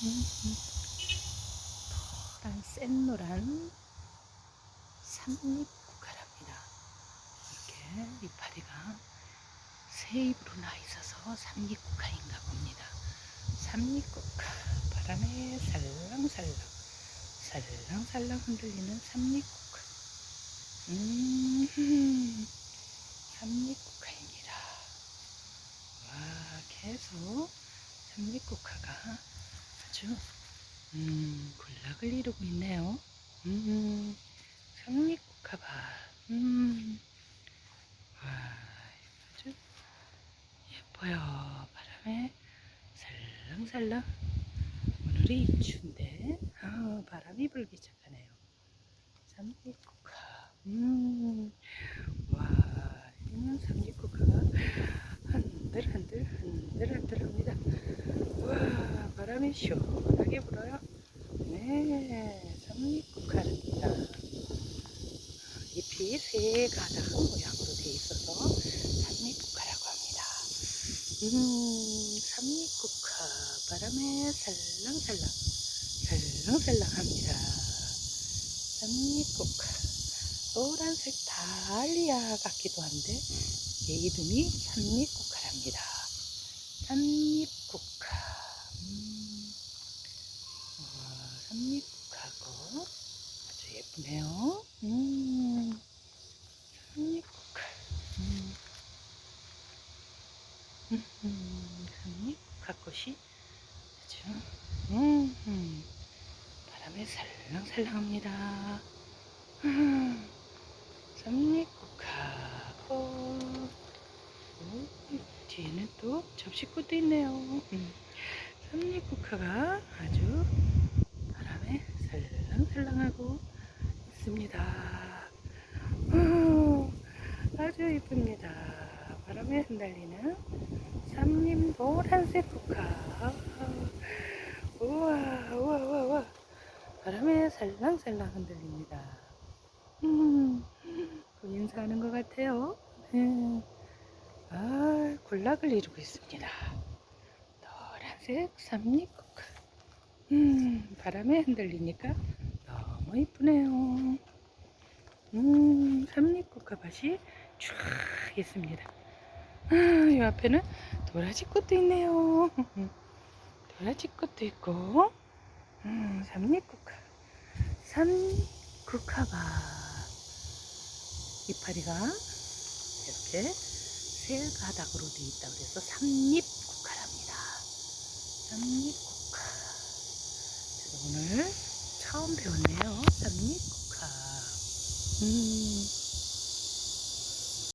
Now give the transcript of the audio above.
노란 센노란 삼립 국화랍니다. 이렇게 이파리가 새 입으로 나 있어서 삼립 국화인가 봅니다. 삼립 국화 바람에 살랑살랑 살랑살랑 흔들리는 삼립 국화 음 삼립 국화입니다. 와 계속 삼립 국화가 아주 음, 군락을 이루고 있네요. 음, 삼립국화봐. 음, 와, 아주 예뻐요. 바람에 살랑살랑. 오늘이 입추인데, 아, 바람이 불기 시작하네요. 삼립국화. 음, 와, 이는 삼립국화가 한들한들, 한들한들 합니다. 와, 바람이 시원하게 불어요. 네, 삼립국화입니다. 잎이 세 가닥 모양으로 되어 있어서 삼립국화라고 합니다. 음, 삼립국화 바람에 살랑살랑 살랑살랑합니다. 삼립국화 노란색 달리아 같기도 한데 이 이름이 삼립국화랍니다. 삼립국화 음, 와, 삼립국화고 아주 예쁘네요. 음, 삼립국화 음, 음, 음, 삼립국화 꽃이 아주 음, 음, 바람에 살랑살랑합니다. 음, 오, 뒤에는 또 접시꽃도 있네요. 음, 삼립국화가 아주 살랑살랑하고 있습니다. 오, 아주 이쁩니다. 바람에 흩날리는 삼림 노란색 국화. 우와, 우와, 우와, 우와. 바람에 살랑살랑 흔들립니다. 음, 또 인사 하는 것 같아요. 네. 아, 군락을 이루고 있습니다. 노란색 삼립 국화. 음, 바람에 흔들리니까 너무 이쁘네요. 음, 삼립국화 밭이 쫙 있습니다. 아, 이 앞에는 도라지꽃도 있네요. 도라지꽃도 있고, 음, 삼립국화. 삼국화가 이파리가 이렇게 세 가닥으로 되어 있다 그래서 삼립국화랍니다. 삼립국화. 제가 오늘 처음 배웠네요. 삼립국화. 음,